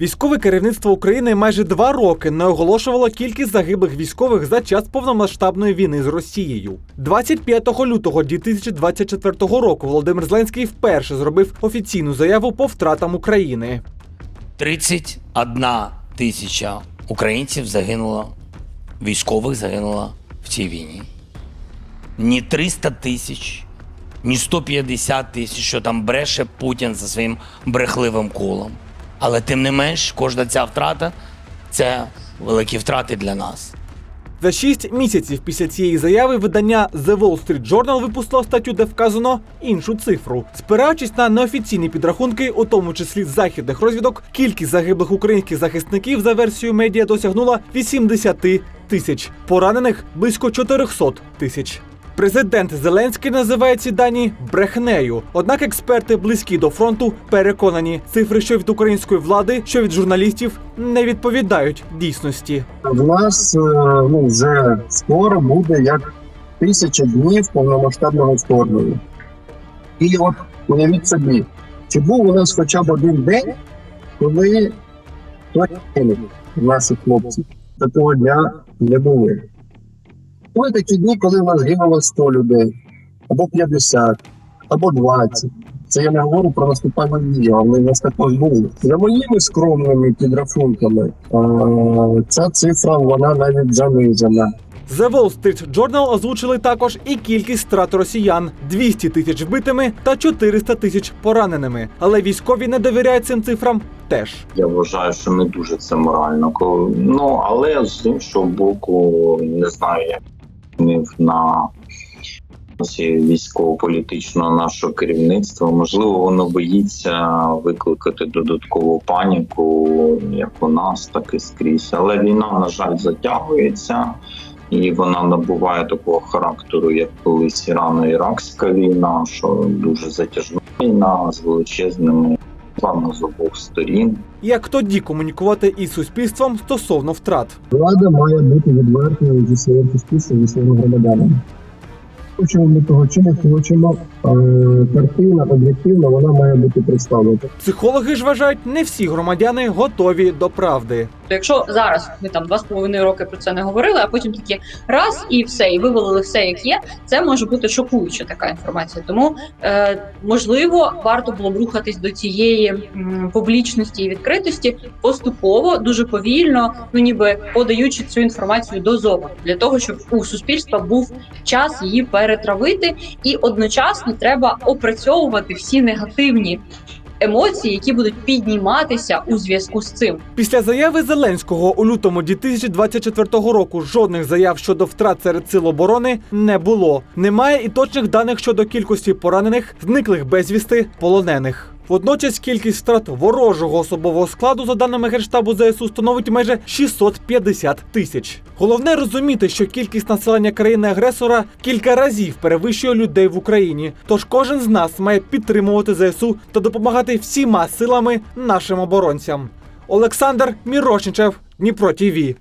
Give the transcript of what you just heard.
Військове керівництво України майже два роки не оголошувало кількість загиблих військових за час повномасштабної війни з Росією. 25 лютого 2024 року Володимир Зеленський вперше зробив офіційну заяву по втратам України. 31 тисяча українців загинуло, військових загинуло в цій війні. Ні 300 тисяч, ні 150 тисяч, що там бреше Путін за своїм брехливим колом. Але тим не менш, кожна ця втрата це великі втрати для нас. За шість місяців після цієї заяви видання The Wall Street Journal випустило статтю, де вказано іншу цифру. Спираючись на неофіційні підрахунки, у тому числі західних розвідок, кількість загиблих українських захисників за версією медіа досягнула 80 тисяч, поранених близько 400 тисяч. Президент Зеленський називає ці дані брехнею. Однак експерти, близькі до фронту, переконані, цифри, що від української влади, що від журналістів, не відповідають дійсності. В нас е, ну, вже скоро буде як тисяча днів повномасштабного вторгнення. І от уявіть собі, чи був у нас хоча б один день, коли наші хлопці такого дня не були. Були такі дні, коли в нас гинуло 100 людей, або 50, або 20. Це я не говорю про наступальні дії, але в нас також було. За моїми скромними підрахунками, ця цифра вона навіть занижена. The Wall Street Journal озвучили також і кількість страт росіян: 200 тисяч вбитими та 400 тисяч пораненими. Але військові не довіряють цим цифрам теж. Я вважаю, що не дуже це морально. Ну але з іншого боку, не знаю, як вплинув на військово-політичного нашого керівництва. Можливо, воно боїться викликати додаткову паніку, як у нас, так і скрізь. Але війна, на жаль, затягується. І вона набуває такого характеру, як колись Ірано-Іракська війна, що дуже затяжна війна з величезними планами з обох сторін. Як тоді комунікувати із суспільством стосовно втрат? Влада має бути відвертою зі своїм суспільством, зі своїми громадянами. Хочемо ми того чи не хочемо, картина об'єктивна, вона має бути представлена. Психологи ж вважають, не всі громадяни готові до правди. То якщо зараз ми там два з половиною роки про це не говорили, а потім такі раз і все, і вивалили все як є, це може бути шокуюча така інформація. Тому е, можливо варто було б рухатись до цієї публічності і відкритості поступово, дуже повільно, ну ніби подаючи цю інформацію дозово для того, щоб у суспільства був час її перетравити, і одночасно треба опрацьовувати всі негативні емоції, які будуть підніматися у зв'язку з цим. Після заяви Зеленського у лютому 2024 року жодних заяв щодо втрат серед сил оборони не було. Немає і точних даних щодо кількості поранених, зниклих безвісти, полонених. Водночас кількість втрат ворожого особового складу, за даними генштабу ЗСУ, становить майже 650 тисяч. Головне розуміти, що кількість населення країни-агресора кілька разів перевищує людей в Україні. Тож кожен з нас має підтримувати ЗСУ та допомагати всіма силами нашим оборонцям. Олександр Мірошничев, Дніпро ТІВІ.